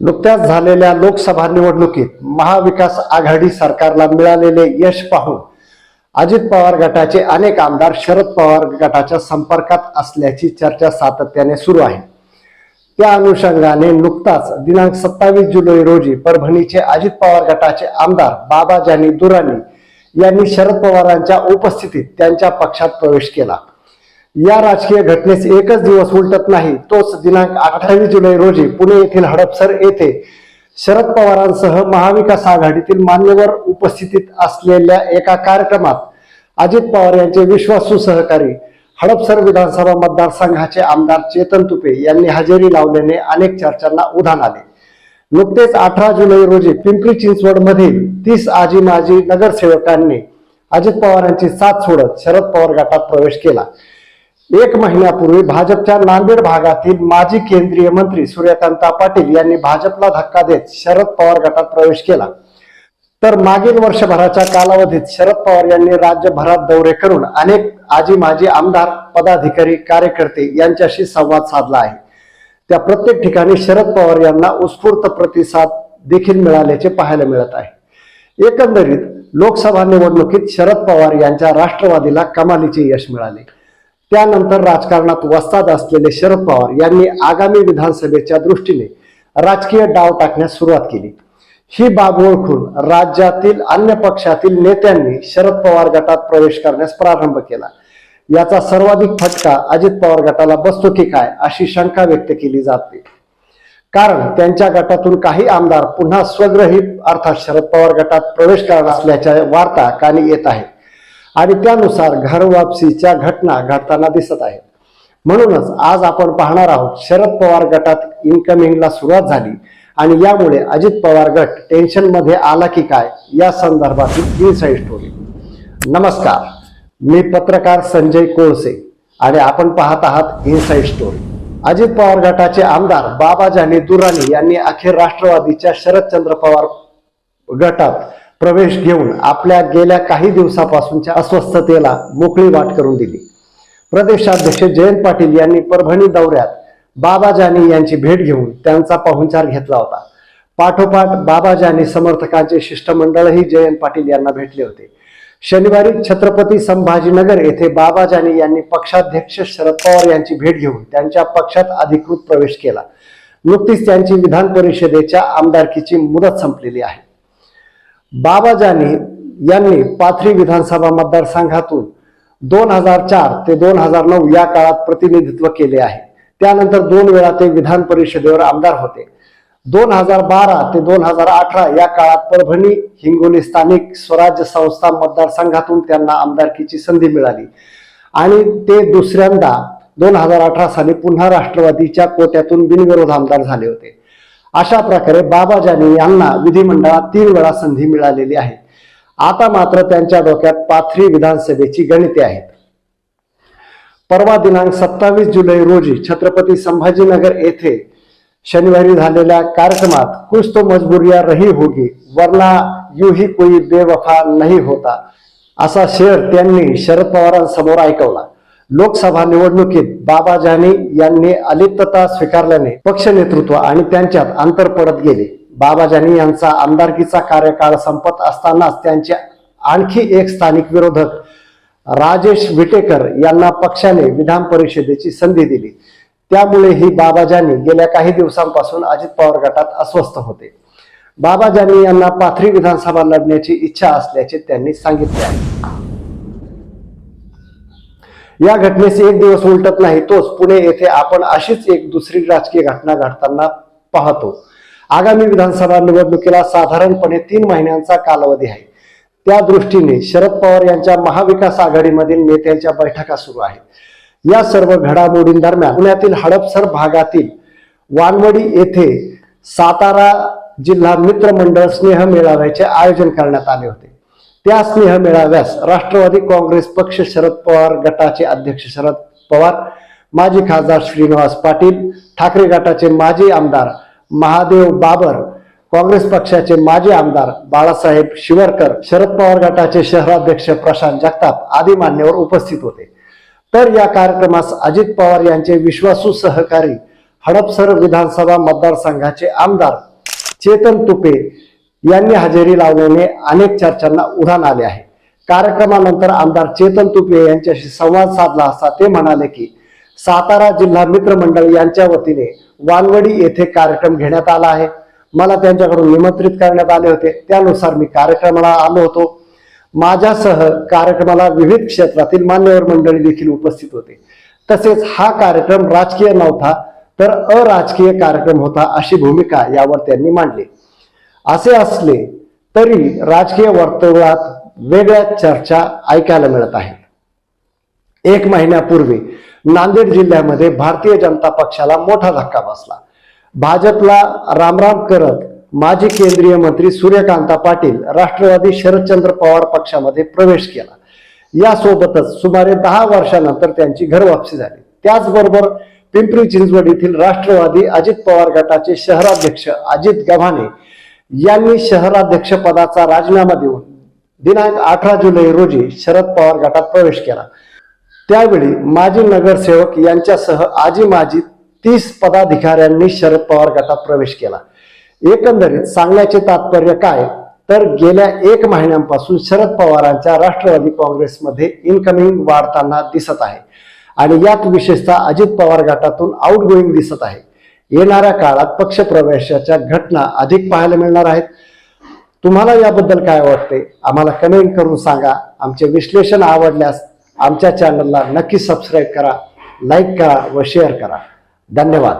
नुकत्याच झालेल्या लोकसभा निवडणुकीत महाविकास आघाडी सरकारला मिळालेले यश पाहून अजित पवार गटाचे अनेक आमदार शरद पवार गटाच्या संपर्कात असल्याची चर्चा सातत्याने सुरू आहे. त्या अनुषंगाने नुकताच दिनांक सत्तावीस जुलै रोजी परभणीचे अजित पवार गटाचे आमदार बाबा जानी दुरानी यांनी शरद पवारांच्या उपस्थितीत त्यांच्या पक्षात प्रवेश केला. या राजकीय घटनेस एकच दिवस उलटत नाही. तोच दिनांक अठ्ठावीस जुलै रोजी पुणे येथील हडपसर येथे शरद पवारांसह महाविकास आघाडीतील मान्यवर उपस्थितीत असलेल्या एका कार्यक्रमात अजित पवार यांचे विश्वासू सहकारी हडपसर विधानसभा मतदारसंघाचे आमदार चेतन तुपे यांनी हजेरी लावल्याने अनेक चर्चांना उधाण आले. नुकतेच अठरा जुलै रोजी पिंपरी चिंचवड मधील तीस आजी माजी नगरसेवकांनी अजित पवारांची साथ सोडत शरद पवार गटात प्रवेश केला. एक महिन्यापूर्वी भाजपच्या नांदेड भागातील माजी केंद्रीय मंत्री सूर्यकांता पाटील यांनी भाजपला धक्का देत शरद पवार गटात प्रवेश केला. तर मागील वर्षभराच्या कालावधीत शरद पवार यांनी राज्यभरात दौरे करून अनेक आजी माजी आमदार पदाधिकारी कार्यकर्ते यांच्याशी संवाद साधला आहे. त्या प्रत्येक ठिकाणी शरद पवार यांना उत्स्फूर्त प्रतिसाद देखील मिळाल्याचे पाहायला मिळत आहे. एकंदरीत लोकसभा निवडणुकीत शरद पवार यांच्या राष्ट्रवादीला कमालीचे यश मिळाले. त्यानंतर राजकारणात वस्ताद असलेले शरद पवार यांनी आगामी विधानसभेच्या दृष्टीने राजकीय डाव टाकण्यास सुरुवात केली. ही बाब ओळखून राज्यातील अन्य पक्षातील नेत्यांनी शरद पवार गटात प्रवेश करण्यास प्रारंभ केला. याचा सर्वाधिक फटका अजित पवार गटाला बसतो की काय अशी शंका व्यक्त केली जाते कारण त्यांच्या गटातून काही आमदार पुन्हा स्वग्रही अर्थात शरद पवार गटात प्रवेश करणार असल्याच्या वार्ता कानी येत आहेत. आणि त्यानुसार घर वापसीच्या घटना घडताना दिसत आहेत. म्हणूनच आज आपण पाहणार आहोत शरद पवार गटात इन्कमिंगला सुरुवात झाली आणि यामुळे अजित पवार गट टेन्शनमध्ये आला की काय या संदर्भातील इनसाईड स्टोरी नमस्कार मी पत्रकार संजय कोळसे आणि आपण पाहत आहात इनसाईड स्टोरी अजित पवार गटाचे आमदार बाबा जानी दुरानी यांनी अखेर राष्ट्रवादीच्या शरदचंद्र पवार गटात प्रवेश घेऊन आपल्या गेल्या काही दिवसापासूनच्या अस्वस्थतेला मोकळी वाट करून दिली. प्रदेशाध्यक्ष जयंत पाटील यांनी परभणी दौऱ्यात बाबा जानी यांची भेट घेऊन त्यांचा पाहुणचार घेतला होता. पाठोपाठ बाबा जानी समर्थकांचे शिष्टमंडळही जयंत पाटील यांना भेटले होते. शनिवारी छत्रपती संभाजीनगर येथे बाबा जानी यांनी पक्षाध्यक्ष शरद पवार यांची भेट घेऊन त्यांच्या पक्षात अधिकृत प्रवेश केला. नुकतीच त्यांची विधान परिषदेच्या आमदारकीची मुदत संपलेली आहे. बाबा जानी यांनी पाथरी विधानसभा मतदारसंघातून दोन हजार चार ते दोन हजार नऊ या काळात प्रतिनिधित्व केले आहे. त्यानंतर दोन वेळा ते विधान परिषदेवर आमदार होते. दोन हजार बारा ते दोन हजार अठरा या काळात परभणी हिंगोली स्थानिक स्वराज्य संस्था मतदारसंघातून त्यांना आमदारकीची संधी मिळाली. आणि ते दुसऱ्यांदा दोन हजार अठरा साली पुन्हा राष्ट्रवादीच्या कोट्यातून बिनविरोध आमदार झाले होते. अशा प्रकारे बाबा जानी यांना विधिमंडळात तीन वेळा संधी मिळालेली आहे. आता मात्र त्यांच्या डोक्यात पाथरी विधानसभेची गणिते आहेत. परवा दिनांक सत्तावीस जुलै रोजी छत्रपती संभाजीनगर येथे शनिवारी झालेल्या कार्यक्रमात कुछ तो मजबुरिया रही होगी वरना यू ही कोई बेवफा नाही होता असा शेर त्यांनी शरद पवारांसमोर ऐकवला. लोकसभा निवडणुकीत बाबा जानी यांनी अलिप्तता स्वीकारल्याने पक्ष नेतृत्व आणि त्यांच्यात अंतर पडत गेले. बाबा जानी यांचा आमदारकीचा कार्यकाळ संपत असतानाच त्यांचे आणखी एक स्थानिक विरोधक राजेश विटेकर यांना पक्षाने विधान परिषदेची संधी दिली. त्यामुळे ही बाबाजानी गेल्या काही दिवसांपासून अजित पवार गटात अस्वस्थ होते. बाबाजानी यांना पाथरी विधानसभा लढण्याची इच्छा असल्याचे त्यांनी सांगितले आहे. या घटनेचे एक दिवस उलटत नाही तोच पुणे येथे आपण अशीच एक दुसरी राजकीय घटना घडताना पाहतो. आगामी विधानसभा निवडणुकीला साधारणपणे तीन महिन्यांचा कालावधी आहे. त्या दृष्टीने शरद पवार यांच्या महाविकास आघाडीमधील नेत्यांच्या बैठका सुरू आहेत. या सर्व घडामोडींदरम्यान पुण्यातील हडपसर भागातील वानवडी येथे सातारा जिल्हा मित्र मंडळ स्नेह मेळाव्याचे आयोजन करण्यात आले होते. त्या स्नेह मेळाव्यास राष्ट्रवादी काँग्रेस पक्ष शरद पवार गटाचे अध्यक्ष शरद पवार माजी खासदार श्रीनिवास पाटील ठाकरे गटाचे माजी आमदार महादेव बाबर काँग्रेस पक्षाचे माजी आमदार बाळासाहेब शिवरकर शरद पवार गटाचे शहराध्यक्ष प्रशांत जगताप आदी मान्यवर उपस्थित होते. तर या कार्यक्रमास अजित पवार यांचे विश्वासू सहकारी हडपसर विधानसभा मतदारसंघाचे आमदार चेतन तुपे यांनी हजेरी लावल्याने अनेक चर्चांना उधाण आले आहे. कार्यक्रमानंतर आमदार चेतन तुपे यांच्याशी संवाद साधला असता ते म्हणाले की सातारा जिल्हा मित्र मंडळ यांच्या वतीने वानवडी येथे कार्यक्रम घेण्यात आला आहे. मला त्यांच्याकडून निमंत्रित करण्यात आले होते. त्यानुसार मी कार्यक्रमाला आलो होतो. माझ्यासह कार्यक्रमाला विविध क्षेत्रातील मान्यवर मंडळी देखील उपस्थित होते. तसेच हा कार्यक्रम राजकीय नव्हता तर अराजकीय कार्यक्रम होता अशी भूमिका यावर त्यांनी मांडली. असे असले तरी राजकीय वर्तुळात वेगळ्या चर्चा ऐकायला मिळत आहेत. एक महिन्यापूर्वी नांदेड जिल्ह्यामध्ये भारतीय जनता पक्षाला मोठा धक्का बसला. भाजपला रामराम करत माजी केंद्रीय मंत्री सूर्यकांता पाटील राष्ट्रवादी शरदचंद्र पवार पक्षामध्ये प्रवेश केला. यासोबतच सुमारे दहा वर्षानंतर त्यांची घरवापसी झाली. त्याचबरोबर पिंपरी चिंचवड येथील राष्ट्रवादी अजित पवार गटाचे शहराध्यक्ष अजित गव्हाणे यांनी शहराध्यक्ष पदाचा राजीनामा देऊन दिनांक अठरा जुलै रोजी शरद पवार गटात प्रवेश केला. त्यावेळी माजी नगरसेवक यांच्यासह आजी माजी तीस पदाधिकाऱ्यांनी शरद पवार गटात प्रवेश केला. एकंदरीत सांगण्याचे तात्पर्य काय? तर गेल्या एक महिन्यांपासून शरद पवारांच्या राष्ट्रवादी काँग्रेसमध्ये इनकमिंग वाढताना दिसत आहे. आणि यात विशेषतः अजित पवार गटातून आउटगोईंग दिसत आहे. येणाऱ्या काळात पक्षप्रवेशाच्या घटना अधिक पाहायला मिळणार आहेत. तुम्हाला याबद्दल काय वाटते? आम्हाला कमेंट करून सांगा. आमचे विश्लेषण आवडल्यास आमच्या चॅनलला नक्की सबस्क्राईब करा लाईक करा व शेअर करा. धन्यवाद.